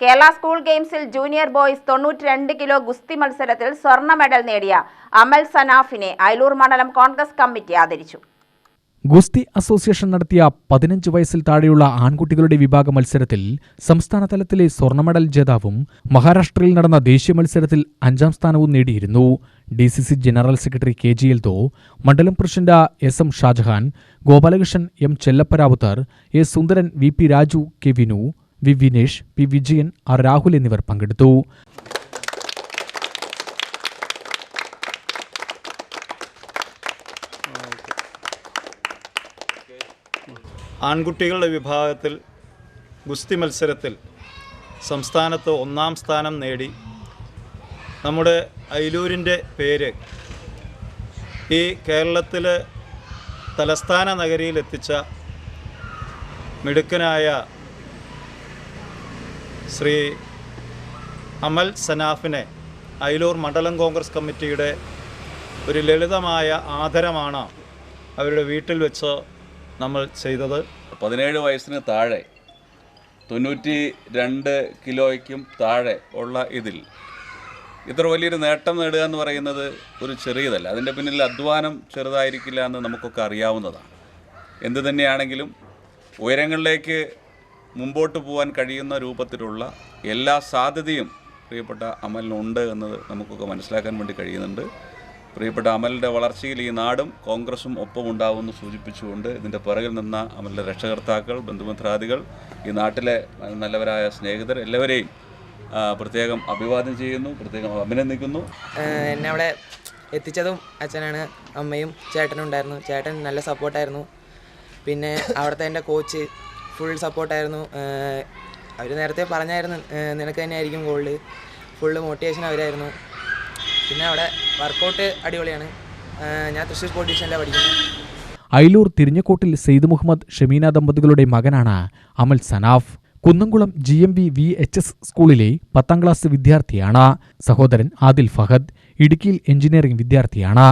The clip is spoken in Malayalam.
കേരള സ്കൂൾ ഗെയിംസിൽ ജൂനിയർ ബോയ്സ് തൊണ്ണൂറ്റി രണ്ട് കിലോ ഗുസ്തി മത്സരത്തിൽ സ്വർണ മെഡൽ നേടിയ അമൽ സനാഫിനെ അയലൂർ മണ്ഡലം കോൺഗ്രസ് കമ്മിറ്റി ആദരിച്ചു. ഗുസ്തി അസോസിയേഷൻ നടത്തിയ പതിനഞ്ച് വയസ്സിൽ താഴെയുള്ള ആൺകുട്ടികളുടെ വിഭാഗ മത്സരത്തിൽ സംസ്ഥാന തലത്തിലെ സ്വർണ മെഡൽ ജേതാവും മഹാരാഷ്ട്രയിൽ നടന്ന ദേശീയ മത്സരത്തിൽ അഞ്ചാം സ്ഥാനവും നേടിയിരുന്നു. D C C general secretary K G Eldho മണ്ഡലം president S M Shajahan Gopalakrishnan M Chellapparavuthar A Sundaran V P Raju K Vinu V Vinesh P Vijayan R Rahul എന്നിവർ പങ്കെടുത്തു. ആൺകുട്ടികളുടെ വിഭാഗത്തിൽ ഗുസ്തി മത്സരത്തിൽ സംസ്ഥാനത്ത് ഒന്നാം സ്ഥാനം നേടി. നമ്മുടെ അയിലൂരിന്റെ പേര് ഈ കേരളത്തിലെ തലസ്ഥാന നഗരിയിൽ എത്തിച്ച മിടുക്കനായ ശ്രീ അമൽ സനാഫിനെ അയിലൂർ മണ്ഡലം കോൺഗ്രസ് കമ്മിറ്റിയുടെ ഒരു ലളിതമായ ആദരമാണ് അവരുടെ വീട്ടിൽ വെച്ച് നമ്മൾ ചെയ്തത്. പതിനേഴ് വയസ്സിന് താഴെ തൊണ്ണൂറ്റി രണ്ട് കിലോയ്ക്കും താഴെ ഉള്ള ഇതിൽ ഇത്ര വലിയൊരു നേട്ടം നേടുക എന്ന് പറയുന്നത് ഒരു ചെറിയതല്ല. അതിന്റെ പിന്നിൽ അധ്വാനം ചെറുതായിരിക്കില്ല എന്ന് നമുക്കൊക്കെ അറിയാവുന്നതാണ്. എന്തു തന്നെയാണെങ്കിലും ഉയരങ്ങളിലേക്ക് മുമ്പോട്ട് പോകാൻ കഴിയുന്ന രൂപത്തിലുള്ള എല്ലാ സാധ്യതയും പ്രിയപ്പെട്ട അമലിനുണ്ട് എന്നത് നമുക്കൊക്കെ മനസ്സിലാക്കാൻ വേണ്ടി കഴിയുന്നുണ്ട്. പ്രിയപ്പെട്ട അമലിന്റെ വളർച്ചയിൽ ഈ നാടും കോൺഗ്രസും ഒപ്പമുണ്ടാവുമെന്ന് സൂചിപ്പിച്ചുകൊണ്ട് ഇതിന്റെ പിറകിൽ നിന്ന അമലിന്റെ രക്ഷകർത്താക്കൾ ബന്ധുമിത്രാദികൾ ഈ നാട്ടിലെ നല്ലവരായ സ്നേഹിതർ എല്ലാവരെയും പ്രത്യേകം അഭിവാദ്യം ചെയ്യുന്നു പ്രത്യേകം അഭിനന്ദിക്കുന്നു. എന്നെ അവിടെ എത്തിച്ചതും അച്ഛനാണ് അമ്മയും ചേട്ടനും ഉണ്ടായിരുന്നു. ചേട്ടൻ നല്ല സപ്പോർട്ടായിരുന്നു പിന്നെ അവിടുത്തെ എന്റെ കോച്ച് ഫുൾ സപ്പോർട്ടായിരുന്നു അവർ നേരത്തെ പറഞ്ഞായിരുന്നു നിനക്ക് തന്നെ ആയിരിക്കും ഗോൾഡ് ഫുള്ള് മോട്ടിവേഷൻ അവരായിരുന്നു. പിന്നെ അവിടെ വർക്കൗട്ട് അടിപൊളിയാണ്. ഞാൻ തൃശ്ശൂർ ഡിവിഷനിലാണ് പഠിക്കുന്നത്. അയിലൂർ തിരിഞ്ഞക്കോട്ടിൽ സെയ്ദ് മുഹമ്മദ് ഷമീന ദമ്പതികളുടെ മകനാണ് Amal Sanaf. Kunnamkulam G M V V H S സ്കൂളിലെ പത്താം ക്ലാസ് വിദ്യാർത്ഥിയാണ് സഹോദരൻ ആദിൽ ഫഹദ്. ഇടുക്കിയിൽ എഞ്ചിനീയറിംഗ് വിദ്യാർത്ഥിയാണ്.